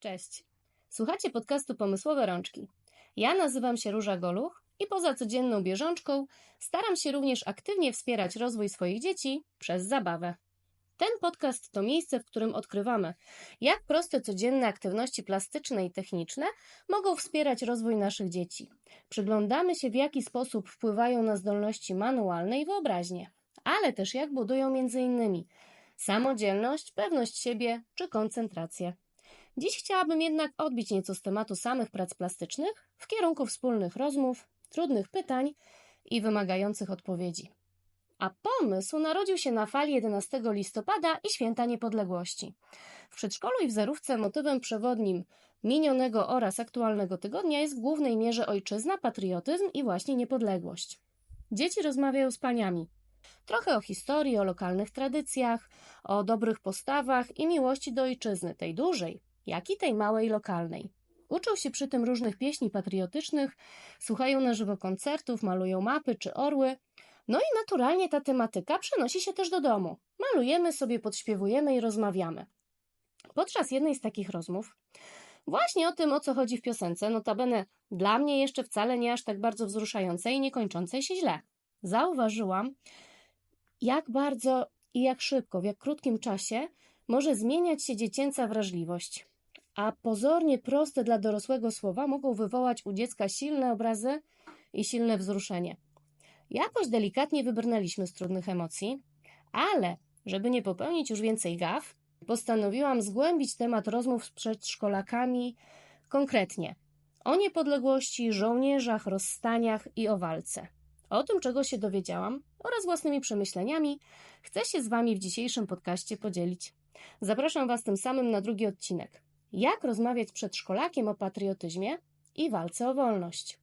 Cześć. Słuchacie podcastu Pomysłowe Rączki. Ja nazywam się Róża Goluch i poza codzienną bieżączką staram się również aktywnie wspierać rozwój swoich dzieci przez zabawę. Ten podcast to miejsce, w którym odkrywamy, jak proste codzienne aktywności plastyczne i techniczne mogą wspierać rozwój naszych dzieci. Przyglądamy się, w jaki sposób wpływają na zdolności manualne i wyobraźnię, ale też jak budują m.in. samodzielność, pewność siebie czy koncentrację. Dziś chciałabym jednak odbić nieco z tematu samych prac plastycznych w kierunku wspólnych rozmów, trudnych pytań i wymagających odpowiedzi. A pomysł narodził się na fali 11 listopada i Święta Niepodległości. W przedszkolu i w zerówce motywem przewodnim minionego oraz aktualnego tygodnia jest w głównej mierze ojczyzna, patriotyzm i właśnie niepodległość. Dzieci rozmawiają z paniami. Trochę o historii, o lokalnych tradycjach, o dobrych postawach i miłości do ojczyzny, tej dużej, jak i tej małej lokalnej. Uczą się przy tym różnych pieśni patriotycznych, słuchają na żywo koncertów, malują mapy czy orły. No i naturalnie ta tematyka przenosi się też do domu. Malujemy sobie, podśpiewujemy i rozmawiamy. Podczas jednej z takich rozmów, właśnie o tym, o co chodzi w piosence, notabene dla mnie jeszcze wcale nie aż tak bardzo wzruszającej i nie kończącej się źle, zauważyłam, jak bardzo i jak szybko, w jak krótkim czasie może zmieniać się dziecięca wrażliwość a pozornie proste dla dorosłego słowa mogą wywołać u dziecka silne obrazy i silne wzruszenie. Jakoś delikatnie wybrnęliśmy z trudnych emocji, ale żeby nie popełnić już więcej gaf, postanowiłam zgłębić temat rozmów z przedszkolakami konkretnie o niepodległości, żołnierzach, rozstaniach i o walce. O tym, czego się dowiedziałam oraz własnymi przemyśleniami, chcę się z Wami w dzisiejszym podcaście podzielić. Zapraszam Was tym samym na drugi odcinek jak rozmawiać z przedszkolakiem o patriotyzmie i walce o wolność.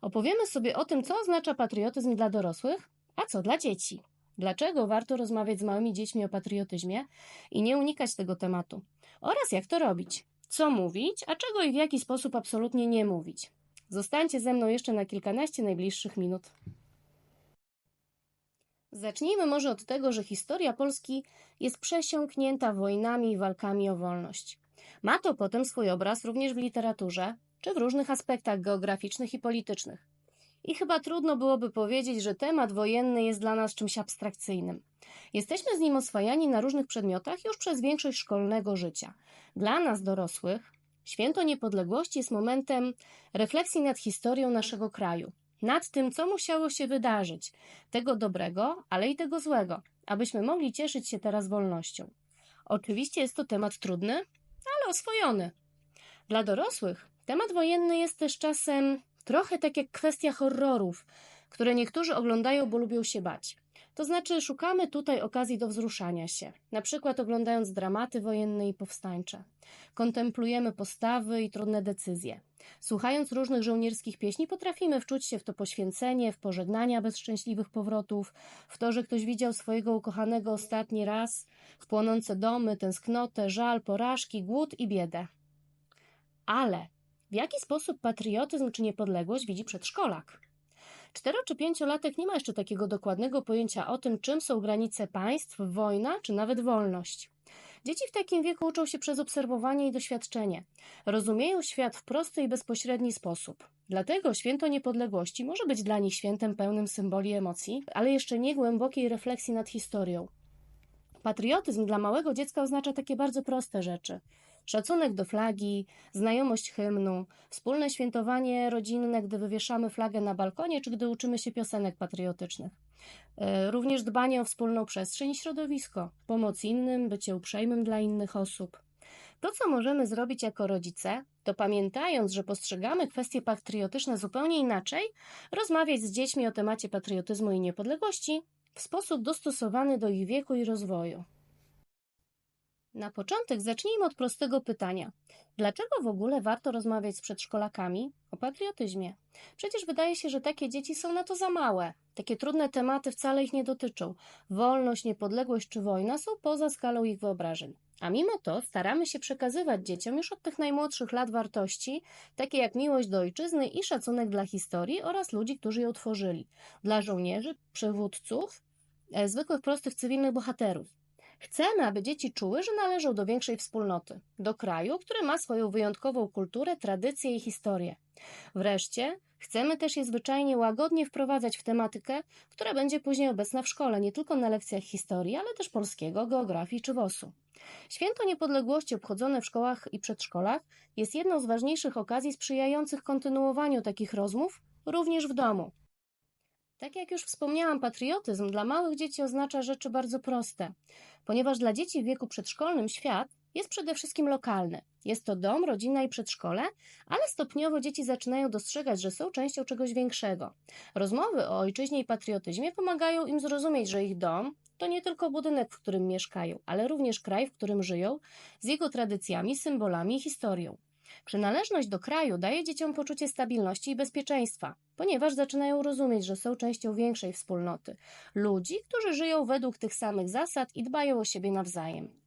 Opowiemy sobie o tym, co oznacza patriotyzm dla dorosłych, a co dla dzieci. Dlaczego warto rozmawiać z małymi dziećmi o patriotyzmie i nie unikać tego tematu? Oraz jak to robić? Co mówić, a czego i w jaki sposób absolutnie nie mówić? Zostańcie ze mną jeszcze na kilkanaście najbliższych minut. Zacznijmy może od tego, że historia Polski jest przesiąknięta wojnami i walkami o wolność. Ma to potem swój obraz również w literaturze, czy w różnych aspektach geograficznych i politycznych. I chyba trudno byłoby powiedzieć, że temat wojenny jest dla nas czymś abstrakcyjnym. Jesteśmy z nim oswajani na różnych przedmiotach już przez większość szkolnego życia. Dla nas, dorosłych, Święto Niepodległości jest momentem refleksji nad historią naszego kraju, nad tym, co musiało się wydarzyć, tego dobrego, ale i tego złego, abyśmy mogli cieszyć się teraz wolnością. Oczywiście jest to temat trudny, ale oswojony. Dla dorosłych temat wojenny jest też czasem trochę tak jak kwestia horrorów, które niektórzy oglądają, bo lubią się bać. To znaczy, szukamy tutaj okazji do wzruszania się, na przykład oglądając dramaty wojenne i powstańcze. Kontemplujemy postawy i trudne decyzje. Słuchając różnych żołnierskich pieśni, potrafimy wczuć się w to poświęcenie, w pożegnania bez szczęśliwych powrotów, w to, że ktoś widział swojego ukochanego ostatni raz, w płonące domy, tęsknotę, żal, porażki, głód i biedę. Ale w jaki sposób patriotyzm czy niepodległość widzi przedszkolak? Cztero czy pięciolatek nie ma jeszcze takiego dokładnego pojęcia o tym, czym są granice państw, wojna czy nawet wolność. Dzieci w takim wieku uczą się przez obserwowanie i doświadczenie. Rozumieją świat w prosty i bezpośredni sposób. Dlatego święto niepodległości może być dla nich świętem pełnym symboli emocji, ale jeszcze nie głębokiej refleksji nad historią. Patriotyzm dla małego dziecka oznacza takie bardzo proste rzeczy. Szacunek do flagi, znajomość hymnu, wspólne świętowanie rodzinne, gdy wywieszamy flagę na balkonie, czy gdy uczymy się piosenek patriotycznych. E, również dbanie o wspólną przestrzeń i środowisko, pomoc innym, bycie uprzejmym dla innych osób. To, co możemy zrobić jako rodzice, to pamiętając, że postrzegamy kwestie patriotyczne zupełnie inaczej, rozmawiać z dziećmi o temacie patriotyzmu i niepodległości w sposób dostosowany do ich wieku i rozwoju. Na początek zacznijmy od prostego pytania. Dlaczego w ogóle warto rozmawiać z przedszkolakami o patriotyzmie? Przecież wydaje się, że takie dzieci są na to za małe. Takie trudne tematy wcale ich nie dotyczą. Wolność, niepodległość czy wojna są poza skalą ich wyobrażeń. A mimo to staramy się przekazywać dzieciom już od tych najmłodszych lat wartości, takie jak miłość do ojczyzny i szacunek dla historii oraz ludzi, którzy ją tworzyli. Dla żołnierzy, przywódców, e, zwykłych, prostych, cywilnych bohaterów. Chcemy, aby dzieci czuły, że należą do większej wspólnoty, do kraju, który ma swoją wyjątkową kulturę, tradycje i historię. Wreszcie chcemy też je zwyczajnie łagodnie wprowadzać w tematykę, która będzie później obecna w szkole, nie tylko na lekcjach historii, ale też polskiego, geografii czy WOS-u. Święto Niepodległości obchodzone w szkołach i przedszkolach jest jedną z ważniejszych okazji sprzyjających kontynuowaniu takich rozmów również w domu. Tak jak już wspomniałam, patriotyzm dla małych dzieci oznacza rzeczy bardzo proste, ponieważ dla dzieci w wieku przedszkolnym świat jest przede wszystkim lokalny. Jest to dom, rodzina i przedszkole, ale stopniowo dzieci zaczynają dostrzegać, że są częścią czegoś większego. Rozmowy o ojczyźnie i patriotyzmie pomagają im zrozumieć, że ich dom to nie tylko budynek, w którym mieszkają, ale również kraj, w którym żyją, z jego tradycjami, symbolami i historią. Przynależność do kraju daje dzieciom poczucie stabilności i bezpieczeństwa, ponieważ zaczynają rozumieć, że są częścią większej wspólnoty ludzi, którzy żyją według tych samych zasad i dbają o siebie nawzajem.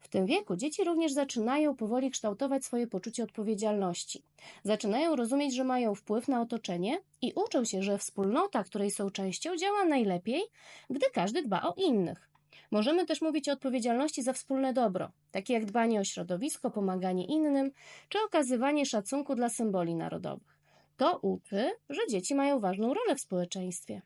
W tym wieku dzieci również zaczynają powoli kształtować swoje poczucie odpowiedzialności. Zaczynają rozumieć, że mają wpływ na otoczenie i uczą się, że wspólnota, której są częścią, działa najlepiej, gdy każdy dba o innych. Możemy też mówić o odpowiedzialności za wspólne dobro, takie jak dbanie o środowisko, pomaganie innym, czy okazywanie szacunku dla symboli narodowych. To uczy, że dzieci mają ważną rolę w społeczeństwie.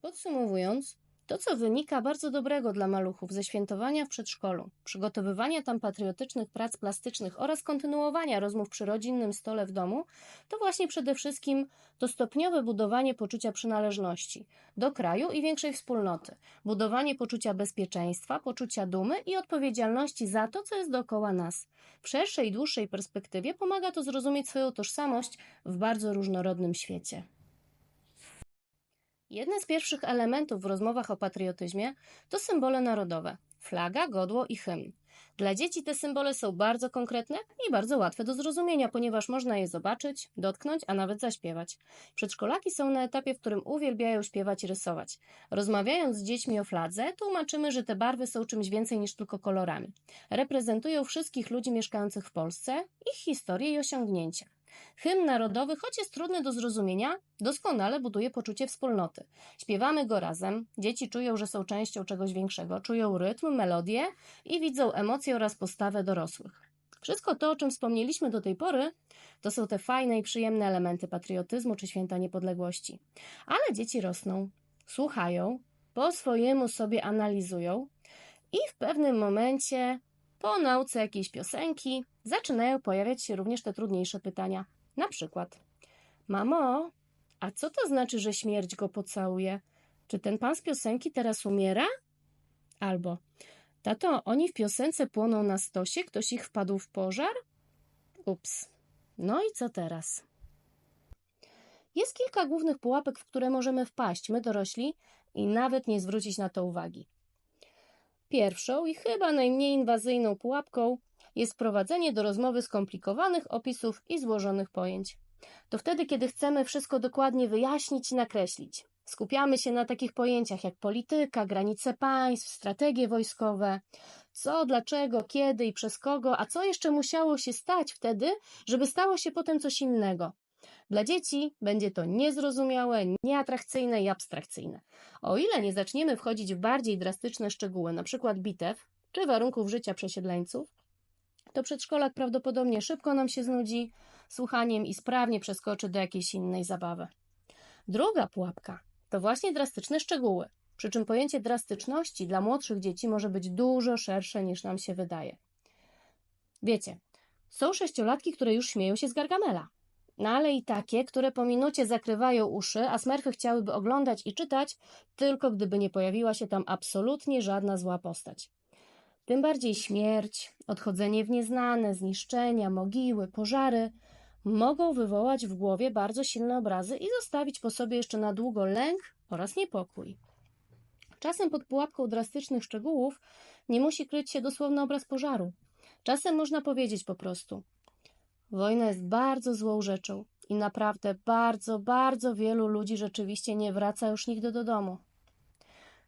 Podsumowując, to, co wynika bardzo dobrego dla maluchów ze świętowania w przedszkolu, przygotowywania tam patriotycznych prac plastycznych oraz kontynuowania rozmów przy rodzinnym stole w domu, to właśnie przede wszystkim to stopniowe budowanie poczucia przynależności do kraju i większej wspólnoty, budowanie poczucia bezpieczeństwa, poczucia dumy i odpowiedzialności za to, co jest dookoła nas. W szerszej i dłuższej perspektywie pomaga to zrozumieć swoją tożsamość w bardzo różnorodnym świecie. Jedne z pierwszych elementów w rozmowach o patriotyzmie to symbole narodowe flaga, godło i hymn. Dla dzieci te symbole są bardzo konkretne i bardzo łatwe do zrozumienia, ponieważ można je zobaczyć, dotknąć, a nawet zaśpiewać. Przedszkolaki są na etapie, w którym uwielbiają śpiewać i rysować. Rozmawiając z dziećmi o fladze, tłumaczymy, że te barwy są czymś więcej niż tylko kolorami. Reprezentują wszystkich ludzi mieszkających w Polsce, ich historię i osiągnięcia. Hymn narodowy, choć jest trudny do zrozumienia, doskonale buduje poczucie wspólnoty. Śpiewamy go razem, dzieci czują, że są częścią czegoś większego, czują rytm, melodię i widzą emocje oraz postawę dorosłych. Wszystko to, o czym wspomnieliśmy do tej pory, to są te fajne i przyjemne elementy patriotyzmu czy święta niepodległości. Ale dzieci rosną, słuchają, po swojemu sobie analizują i w pewnym momencie po nauce jakiejś piosenki zaczynają pojawiać się również te trudniejsze pytania. Na przykład: Mamo, a co to znaczy, że śmierć go pocałuje? Czy ten pan z piosenki teraz umiera? Albo: Tato, oni w piosence płoną na stosie, ktoś ich wpadł w pożar? Ups. No i co teraz? Jest kilka głównych pułapek, w które możemy wpaść, my dorośli, i nawet nie zwrócić na to uwagi. Pierwszą i chyba najmniej inwazyjną pułapką jest wprowadzenie do rozmowy skomplikowanych opisów i złożonych pojęć. To wtedy, kiedy chcemy wszystko dokładnie wyjaśnić i nakreślić. Skupiamy się na takich pojęciach jak polityka, granice państw, strategie wojskowe, co, dlaczego, kiedy i przez kogo, a co jeszcze musiało się stać wtedy, żeby stało się potem coś innego. Dla dzieci będzie to niezrozumiałe, nieatrakcyjne i abstrakcyjne. O ile nie zaczniemy wchodzić w bardziej drastyczne szczegóły, np. bitew czy warunków życia przesiedleńców, to przedszkolak prawdopodobnie szybko nam się znudzi słuchaniem i sprawnie przeskoczy do jakiejś innej zabawy. Druga pułapka to właśnie drastyczne szczegóły, przy czym pojęcie drastyczności dla młodszych dzieci może być dużo szersze niż nam się wydaje. Wiecie, są sześciolatki, które już śmieją się z Gargamela. No ale i takie, które po minucie zakrywają uszy, a smerfy chciałyby oglądać i czytać, tylko gdyby nie pojawiła się tam absolutnie żadna zła postać. Tym bardziej śmierć, odchodzenie w nieznane, zniszczenia, mogiły, pożary mogą wywołać w głowie bardzo silne obrazy i zostawić po sobie jeszcze na długo lęk oraz niepokój. Czasem pod pułapką drastycznych szczegółów nie musi kryć się dosłowny obraz pożaru. Czasem można powiedzieć po prostu: Wojna jest bardzo złą rzeczą i naprawdę bardzo, bardzo wielu ludzi rzeczywiście nie wraca już nigdy do domu.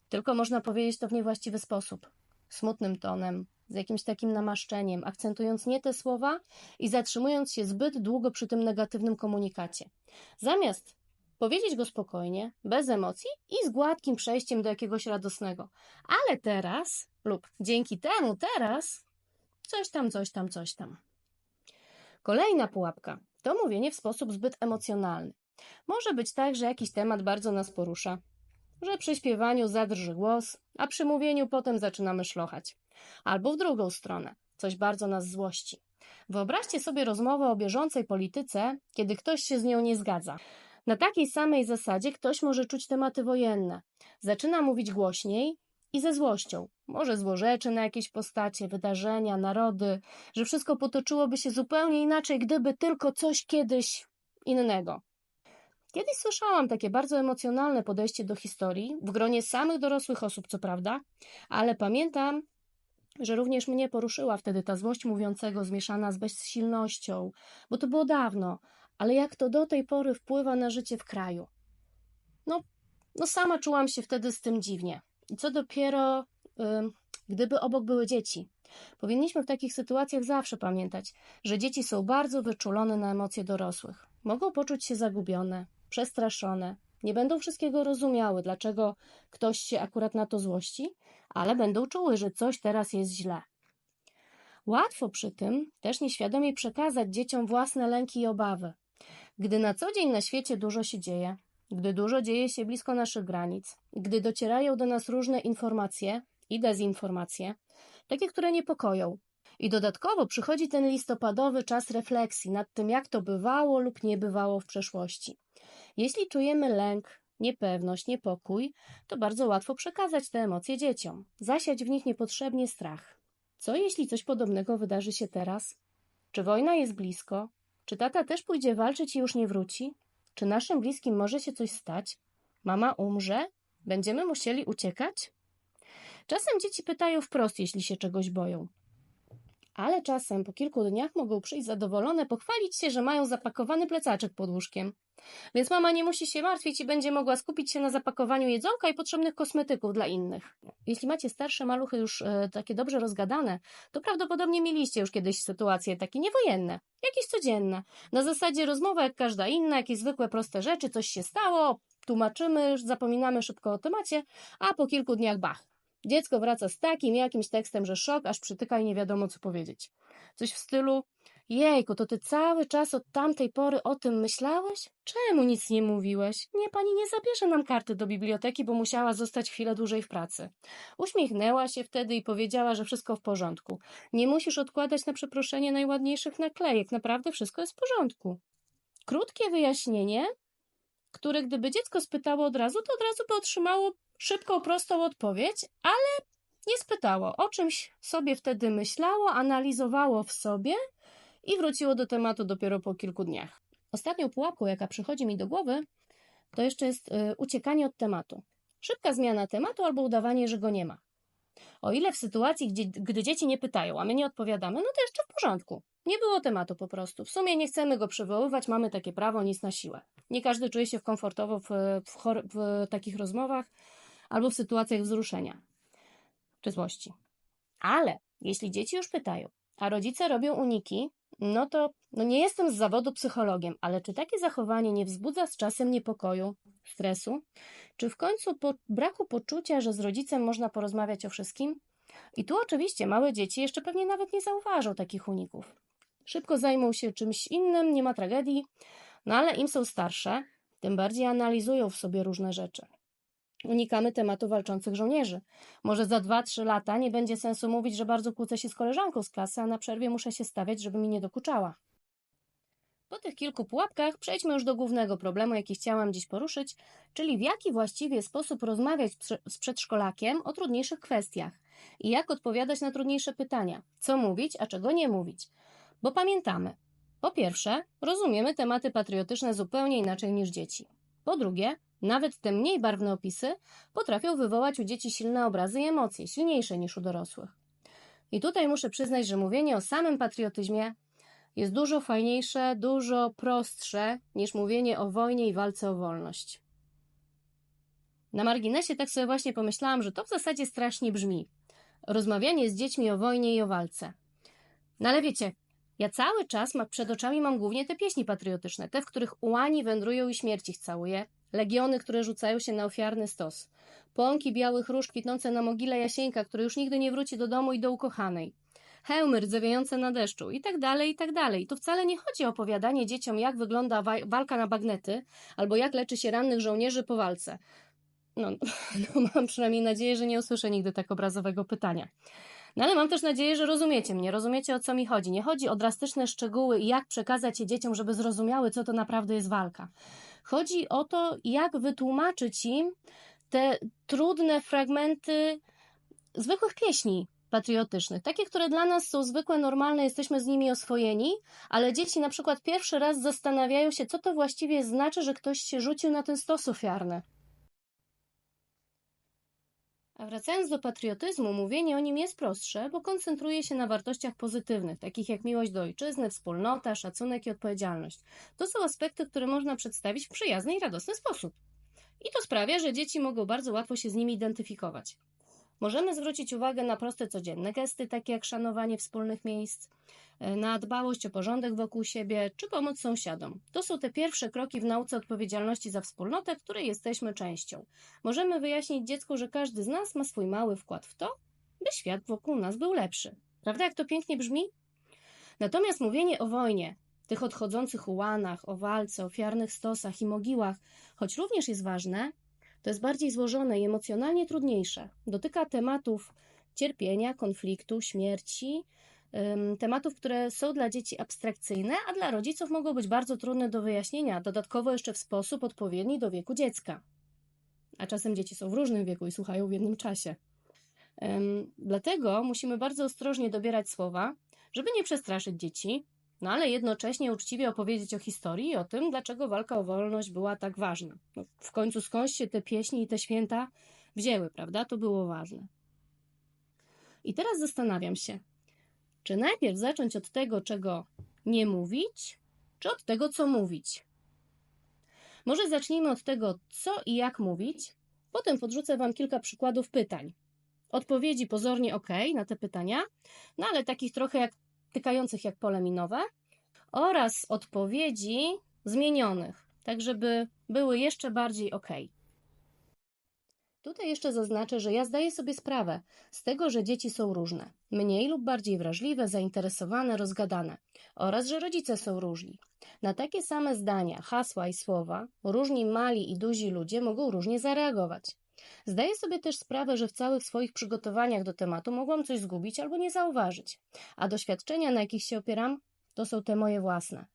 Tylko można powiedzieć to w niewłaściwy sposób smutnym tonem, z jakimś takim namaszczeniem, akcentując nie te słowa i zatrzymując się zbyt długo przy tym negatywnym komunikacie. Zamiast powiedzieć go spokojnie, bez emocji i z gładkim przejściem do jakiegoś radosnego. Ale teraz, lub dzięki temu teraz, coś tam, coś tam, coś tam. Kolejna pułapka to mówienie w sposób zbyt emocjonalny. Może być tak, że jakiś temat bardzo nas porusza, że przy śpiewaniu zadrży głos, a przy mówieniu potem zaczynamy szlochać. Albo w drugą stronę, coś bardzo nas złości. Wyobraźcie sobie rozmowę o bieżącej polityce, kiedy ktoś się z nią nie zgadza. Na takiej samej zasadzie ktoś może czuć tematy wojenne. Zaczyna mówić głośniej i ze złością. Może złorzeczy na jakieś postacie, wydarzenia, narody, że wszystko potoczyłoby się zupełnie inaczej, gdyby tylko coś kiedyś innego. Kiedyś słyszałam takie bardzo emocjonalne podejście do historii, w gronie samych dorosłych osób, co prawda, ale pamiętam, że również mnie poruszyła wtedy ta złość mówiącego zmieszana z bezsilnością, bo to było dawno, ale jak to do tej pory wpływa na życie w kraju. No, no sama czułam się wtedy z tym dziwnie. I co dopiero, gdyby obok były dzieci. Powinniśmy w takich sytuacjach zawsze pamiętać, że dzieci są bardzo wyczulone na emocje dorosłych. Mogą poczuć się zagubione, przestraszone, nie będą wszystkiego rozumiały, dlaczego ktoś się akurat na to złości, ale będą czuły, że coś teraz jest źle. Łatwo przy tym też nieświadomie przekazać dzieciom własne lęki i obawy. Gdy na co dzień na świecie dużo się dzieje, gdy dużo dzieje się blisko naszych granic, gdy docierają do nas różne informacje i dezinformacje, takie, które niepokoją. I dodatkowo przychodzi ten listopadowy czas refleksji nad tym, jak to bywało lub nie bywało w przeszłości. Jeśli czujemy lęk, niepewność, niepokój, to bardzo łatwo przekazać te emocje dzieciom, zasiać w nich niepotrzebnie strach. Co jeśli coś podobnego wydarzy się teraz? Czy wojna jest blisko? Czy tata też pójdzie walczyć i już nie wróci? Czy naszym bliskim może się coś stać? Mama umrze? Będziemy musieli uciekać? Czasem dzieci pytają wprost, jeśli się czegoś boją. Ale czasem po kilku dniach mogą przyjść zadowolone, pochwalić się, że mają zapakowany plecaczek pod łóżkiem. Więc mama nie musi się martwić i będzie mogła skupić się na zapakowaniu jedzonka i potrzebnych kosmetyków dla innych. Jeśli macie starsze maluchy już e, takie dobrze rozgadane, to prawdopodobnie mieliście już kiedyś sytuacje takie niewojenne, jakieś codzienne. Na zasadzie rozmowa jak każda inna, jakieś zwykłe proste rzeczy, coś się stało, tłumaczymy, zapominamy szybko o temacie, a po kilku dniach bach. Dziecko wraca z takim jakimś tekstem, że szok, aż przytyka i nie wiadomo co powiedzieć. Coś w stylu Jejku, to ty cały czas od tamtej pory o tym myślałeś? Czemu nic nie mówiłeś? Nie, pani nie zabierze nam karty do biblioteki, bo musiała zostać chwilę dłużej w pracy. Uśmiechnęła się wtedy i powiedziała, że wszystko w porządku. Nie musisz odkładać na przeproszenie najładniejszych naklejek. Naprawdę wszystko jest w porządku. Krótkie wyjaśnienie, które gdyby dziecko spytało od razu, to od razu by otrzymało szybką, prostą odpowiedź, ale nie spytało. O czymś sobie wtedy myślało, analizowało w sobie – i wróciło do tematu dopiero po kilku dniach. Ostatnią pułapką, jaka przychodzi mi do głowy, to jeszcze jest y, uciekanie od tematu. Szybka zmiana tematu albo udawanie, że go nie ma. O ile w sytuacji, gdzie, gdy dzieci nie pytają, a my nie odpowiadamy, no to jeszcze w porządku. Nie było tematu po prostu. W sumie nie chcemy go przywoływać, mamy takie prawo, nic na siłę. Nie każdy czuje się komfortowo w, w, w takich rozmowach albo w sytuacjach wzruszenia czy złości. Ale jeśli dzieci już pytają, a rodzice robią uniki, no to no nie jestem z zawodu psychologiem, ale czy takie zachowanie nie wzbudza z czasem niepokoju, stresu? Czy w końcu po braku poczucia, że z rodzicem można porozmawiać o wszystkim? I tu oczywiście małe dzieci jeszcze pewnie nawet nie zauważą takich uników. Szybko zajmą się czymś innym, nie ma tragedii, no ale im są starsze, tym bardziej analizują w sobie różne rzeczy. Unikamy tematu walczących żołnierzy. Może za 2-3 lata nie będzie sensu mówić, że bardzo kłócę się z koleżanką z klasy, a na przerwie muszę się stawiać, żeby mi nie dokuczała. Po tych kilku pułapkach przejdźmy już do głównego problemu, jaki chciałam dziś poruszyć, czyli w jaki właściwie sposób rozmawiać z przedszkolakiem o trudniejszych kwestiach i jak odpowiadać na trudniejsze pytania, co mówić, a czego nie mówić. Bo pamiętamy, po pierwsze, rozumiemy tematy patriotyczne zupełnie inaczej niż dzieci. Po drugie, nawet te mniej barwne opisy potrafią wywołać u dzieci silne obrazy i emocje, silniejsze niż u dorosłych. I tutaj muszę przyznać, że mówienie o samym patriotyzmie jest dużo fajniejsze, dużo prostsze niż mówienie o wojnie i walce o wolność. Na marginesie tak sobie właśnie pomyślałam, że to w zasadzie strasznie brzmi. Rozmawianie z dziećmi o wojnie i o walce. No ale wiecie, Ja cały czas przed oczami mam głównie te pieśni patriotyczne, te, w których ułani wędrują i śmierć ich całuje, legiony, które rzucają się na ofiarny stos, pąki białych róż kwitnące na mogile Jasieńka, który już nigdy nie wróci do domu i do ukochanej, hełmy rdzewiające na deszczu i tak dalej, i tak dalej. Tu wcale nie chodzi o opowiadanie dzieciom, jak wygląda wa- walka na bagnety, albo jak leczy się rannych żołnierzy po walce. No, no mam przynajmniej nadzieję, że nie usłyszę nigdy tak obrazowego pytania. No ale mam też nadzieję, że rozumiecie mnie, rozumiecie o co mi chodzi. Nie chodzi o drastyczne szczegóły i jak przekazać je dzieciom, żeby zrozumiały, co to naprawdę jest walka. Chodzi o to, jak wytłumaczyć im te trudne fragmenty zwykłych pieśni patriotycznych, takie, które dla nas są zwykłe, normalne, jesteśmy z nimi oswojeni, ale dzieci na przykład pierwszy raz zastanawiają się, co to właściwie znaczy, że ktoś się rzucił na ten stos ofiarny. A wracając do patriotyzmu, mówienie o nim jest prostsze, bo koncentruje się na wartościach pozytywnych, takich jak miłość do ojczyzny, wspólnota, szacunek i odpowiedzialność. To są aspekty, które można przedstawić w przyjazny i radosny sposób. I to sprawia, że dzieci mogą bardzo łatwo się z nimi identyfikować. Możemy zwrócić uwagę na proste codzienne gesty, takie jak szanowanie wspólnych miejsc, e, na dbałość o porządek wokół siebie czy pomoc sąsiadom. To są te pierwsze kroki w nauce odpowiedzialności za wspólnotę, której jesteśmy częścią. Możemy wyjaśnić dziecku, że każdy z nas ma swój mały wkład w to, by świat wokół nas był lepszy. Prawda, jak to pięknie brzmi? Natomiast mówienie o wojnie, tych odchodzących ułanach, o walce, ofiarnych stosach i mogiłach, choć również jest ważne, to jest bardziej złożone i emocjonalnie trudniejsze. Dotyka tematów cierpienia, konfliktu, śmierci, tematów, które są dla dzieci abstrakcyjne, a dla rodziców mogą być bardzo trudne do wyjaśnienia, dodatkowo jeszcze w sposób odpowiedni do wieku dziecka. A czasem dzieci są w różnym wieku i słuchają w jednym czasie. Dlatego musimy bardzo ostrożnie dobierać słowa, żeby nie przestraszyć dzieci, no ale jednocześnie uczciwie opowiedzieć o historii i o tym, dlaczego walka o wolność była tak ważna. No, w końcu skądś się te pieśni i te święta wzięły, prawda? To było ważne. I teraz zastanawiam się, czy najpierw zacząć od tego, czego nie mówić, czy od tego, co mówić? Może zacznijmy od tego, co i jak mówić, potem podrzucę Wam kilka przykładów pytań. Odpowiedzi pozornie ok na te pytania, no ale takich trochę jak tykających jak pole minowe oraz odpowiedzi zmienionych, tak żeby były jeszcze bardziej ok. Tutaj jeszcze zaznaczę, że ja zdaję sobie sprawę z tego, że dzieci są różne, mniej lub bardziej wrażliwe, zainteresowane, rozgadane, oraz że rodzice są różni. Na takie same zdania, hasła i słowa różni mali i duzi ludzie mogą różnie zareagować. Zdaję sobie też sprawę, że w całych swoich przygotowaniach do tematu mogłam coś zgubić albo nie zauważyć, a doświadczenia, na jakich się opieram, to są te moje własne.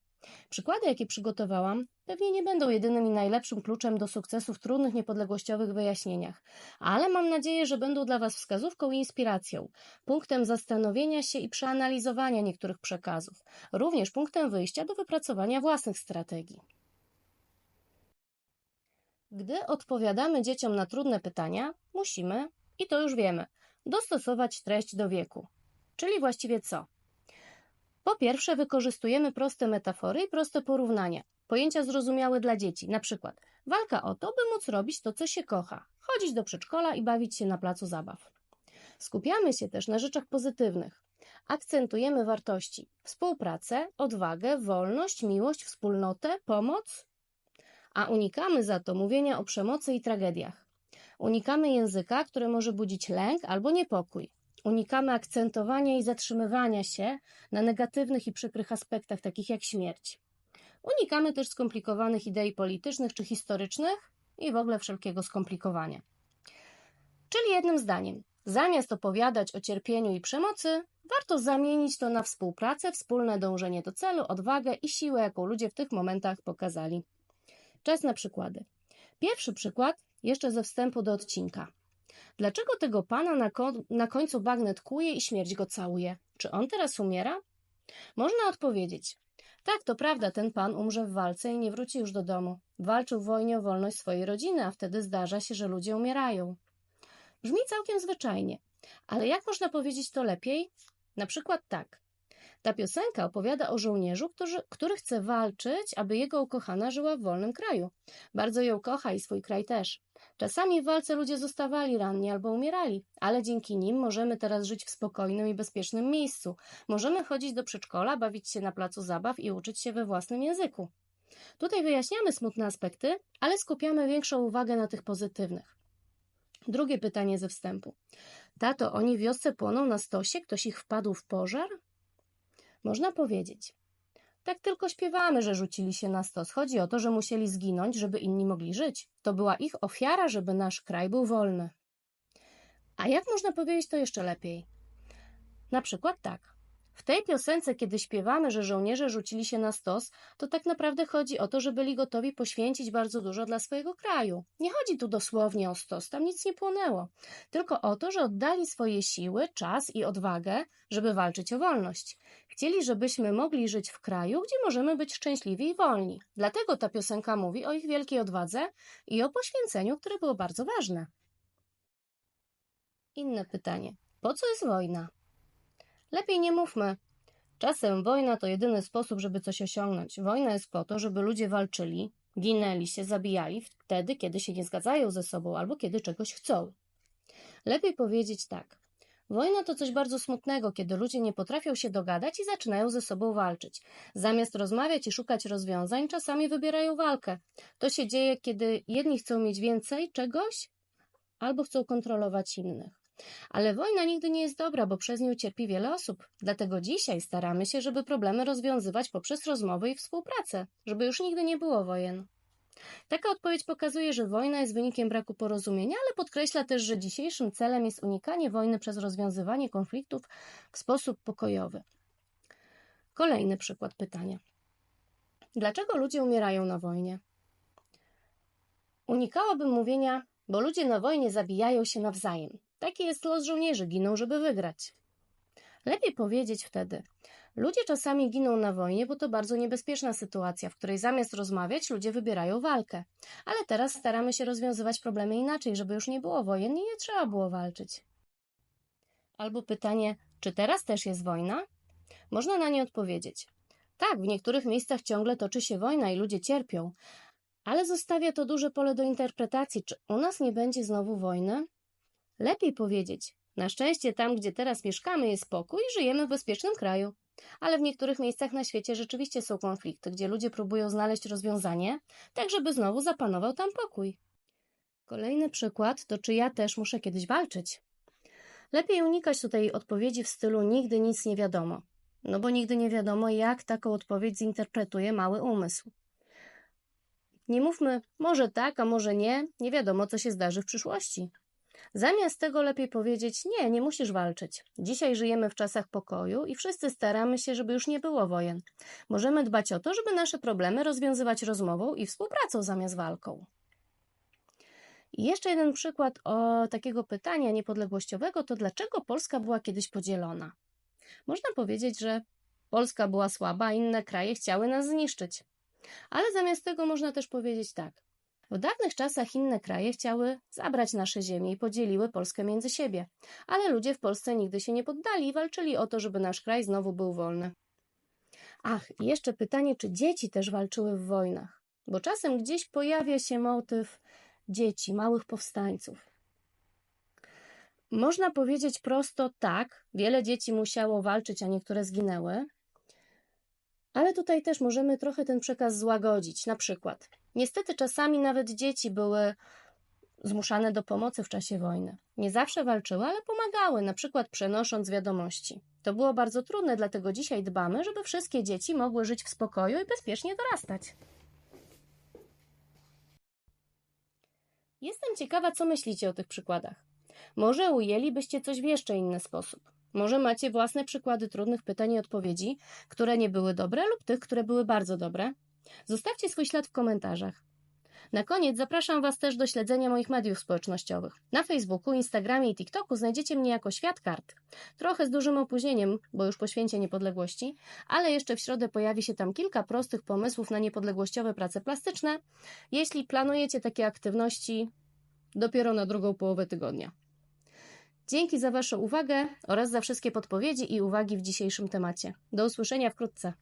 Przykłady, jakie przygotowałam, pewnie nie będą jedynym i najlepszym kluczem do sukcesu w trudnych, niepodległościowych wyjaśnieniach, ale mam nadzieję, że będą dla Was wskazówką i inspiracją, punktem zastanowienia się i przeanalizowania niektórych przekazów, również punktem wyjścia do wypracowania własnych strategii. Gdy odpowiadamy dzieciom na trudne pytania, musimy, i to już wiemy, dostosować treść do wieku. Czyli właściwie co? Po pierwsze, wykorzystujemy proste metafory i proste porównania, pojęcia zrozumiałe dla dzieci, na przykład walka o to, by móc robić to, co się kocha, chodzić do przedszkola i bawić się na placu zabaw. Skupiamy się też na rzeczach pozytywnych. Akcentujemy wartości: współpracę, odwagę, wolność, miłość, wspólnotę, pomoc, a unikamy za to mówienia o przemocy i tragediach. Unikamy języka, który może budzić lęk albo niepokój. Unikamy akcentowania i zatrzymywania się na negatywnych i przykrych aspektach, takich jak śmierć. Unikamy też skomplikowanych idei politycznych czy historycznych i w ogóle wszelkiego skomplikowania. Czyli jednym zdaniem, zamiast opowiadać o cierpieniu i przemocy, warto zamienić to na współpracę, wspólne dążenie do celu, odwagę i siłę, jaką ludzie w tych momentach pokazali. Czas na przykłady. Pierwszy przykład jeszcze ze wstępu do odcinka. Dlaczego tego pana na, ko- na końcu bagnet kuje i śmierć go całuje? Czy on teraz umiera? Można odpowiedzieć. Tak, to prawda, ten pan umrze w walce i nie wróci już do domu. Walczył w wojnie o wolność swojej rodziny, a wtedy zdarza się, że ludzie umierają. Brzmi całkiem zwyczajnie, ale jak można powiedzieć to lepiej? Na przykład tak. Ta piosenka opowiada o żołnierzu, który, który chce walczyć, aby jego ukochana żyła w wolnym kraju. Bardzo ją kocha i swój kraj też. Czasami w walce ludzie zostawali ranni albo umierali, ale dzięki nim możemy teraz żyć w spokojnym i bezpiecznym miejscu. Możemy chodzić do przedszkola, bawić się na placu zabaw i uczyć się we własnym języku. Tutaj wyjaśniamy smutne aspekty, ale skupiamy większą uwagę na tych pozytywnych. Drugie pytanie ze wstępu. Tato, oni w wiosce płoną na stosie? Ktoś ich wpadł w pożar? Można powiedzieć. Tak tylko śpiewamy, że rzucili się na stos. Chodzi o to, że musieli zginąć, żeby inni mogli żyć. To była ich ofiara, żeby nasz kraj był wolny. A jak można powiedzieć to jeszcze lepiej? Na przykład tak. W tej piosence, kiedy śpiewamy, że żołnierze rzucili się na stos, to tak naprawdę chodzi o to, że byli gotowi poświęcić bardzo dużo dla swojego kraju. Nie chodzi tu dosłownie o stos, tam nic nie płonęło. Tylko o to, że oddali swoje siły, czas i odwagę, żeby walczyć o wolność. Chcieli, żebyśmy mogli żyć w kraju, gdzie możemy być szczęśliwi i wolni. Dlatego ta piosenka mówi o ich wielkiej odwadze i o poświęceniu, które było bardzo ważne. Inne pytanie. Po co jest wojna? Lepiej nie mówmy. Czasem wojna to jedyny sposób, żeby coś osiągnąć. Wojna jest po to, żeby ludzie walczyli, ginęli się, zabijali wtedy, kiedy się nie zgadzają ze sobą albo kiedy czegoś chcą. Lepiej powiedzieć tak. Wojna to coś bardzo smutnego, kiedy ludzie nie potrafią się dogadać i zaczynają ze sobą walczyć. Zamiast rozmawiać i szukać rozwiązań, czasami wybierają walkę. To się dzieje, kiedy jedni chcą mieć więcej czegoś albo chcą kontrolować innych. Ale wojna nigdy nie jest dobra, bo przez nią cierpi wiele osób. Dlatego dzisiaj staramy się, żeby problemy rozwiązywać poprzez rozmowy i współpracę, żeby już nigdy nie było wojen. Taka odpowiedź pokazuje, że wojna jest wynikiem braku porozumienia, ale podkreśla też, że dzisiejszym celem jest unikanie wojny przez rozwiązywanie konfliktów w sposób pokojowy. Kolejny przykład pytania. Dlaczego ludzie umierają na wojnie? Unikałabym mówienia, bo ludzie na wojnie zabijają się nawzajem. Taki jest los żołnierzy, giną, żeby wygrać. Lepiej powiedzieć wtedy. Ludzie czasami giną na wojnie, bo to bardzo niebezpieczna sytuacja, w której zamiast rozmawiać, ludzie wybierają walkę. Ale teraz staramy się rozwiązywać problemy inaczej, żeby już nie było wojen i nie trzeba było walczyć. Albo pytanie, czy teraz też jest wojna? Można na nie odpowiedzieć. Tak, w niektórych miejscach ciągle toczy się wojna i ludzie cierpią, ale zostawia to duże pole do interpretacji, czy u nas nie będzie znowu wojny? Lepiej powiedzieć, na szczęście tam, gdzie teraz mieszkamy, jest spokój i żyjemy w bezpiecznym kraju. Ale w niektórych miejscach na świecie rzeczywiście są konflikty, gdzie ludzie próbują znaleźć rozwiązanie, tak żeby znowu zapanował tam pokój. Kolejny przykład to, czy ja też muszę kiedyś walczyć. Lepiej unikać tutaj odpowiedzi w stylu nigdy nic nie wiadomo, no bo nigdy nie wiadomo, jak taką odpowiedź zinterpretuje mały umysł. Nie mówmy może tak, a może nie, nie wiadomo, co się zdarzy w przyszłości. Zamiast tego lepiej powiedzieć: Nie, nie musisz walczyć. Dzisiaj żyjemy w czasach pokoju i wszyscy staramy się, żeby już nie było wojen. Możemy dbać o to, żeby nasze problemy rozwiązywać rozmową i współpracą zamiast walką. I jeszcze jeden przykład o takiego pytania niepodległościowego to dlaczego Polska była kiedyś podzielona? Można powiedzieć, że Polska była słaba, inne kraje chciały nas zniszczyć. Ale zamiast tego można też powiedzieć tak. W dawnych czasach inne kraje chciały zabrać nasze ziemię i podzieliły Polskę między siebie, ale ludzie w Polsce nigdy się nie poddali i walczyli o to, żeby nasz kraj znowu był wolny. Ach, i jeszcze pytanie, czy dzieci też walczyły w wojnach? Bo czasem gdzieś pojawia się motyw dzieci, małych powstańców. Można powiedzieć prosto tak, wiele dzieci musiało walczyć, a niektóre zginęły, ale tutaj też możemy trochę ten przekaz złagodzić. Na przykład, niestety czasami nawet dzieci były zmuszane do pomocy w czasie wojny. Nie zawsze walczyły, ale pomagały, na przykład przenosząc wiadomości. To było bardzo trudne, dlatego dzisiaj dbamy, żeby wszystkie dzieci mogły żyć w spokoju i bezpiecznie dorastać. Jestem ciekawa, co myślicie o tych przykładach. Może ujęlibyście coś w jeszcze inny sposób. Może macie własne przykłady trudnych pytań i odpowiedzi, które nie były dobre lub tych, które były bardzo dobre? Zostawcie swój ślad w komentarzach. Na koniec zapraszam Was też do śledzenia moich mediów społecznościowych. Na Facebooku, Instagramie i TikToku znajdziecie mnie jako Świat Kart. Trochę z dużym opóźnieniem, bo już po święcie niepodległości, ale jeszcze w środę pojawi się tam kilka prostych pomysłów na niepodległościowe prace plastyczne. Jeśli planujecie takie aktywności, dopiero na drugą połowę tygodnia. Dzięki za Waszą uwagę oraz za wszystkie podpowiedzi i uwagi w dzisiejszym temacie. Do usłyszenia wkrótce.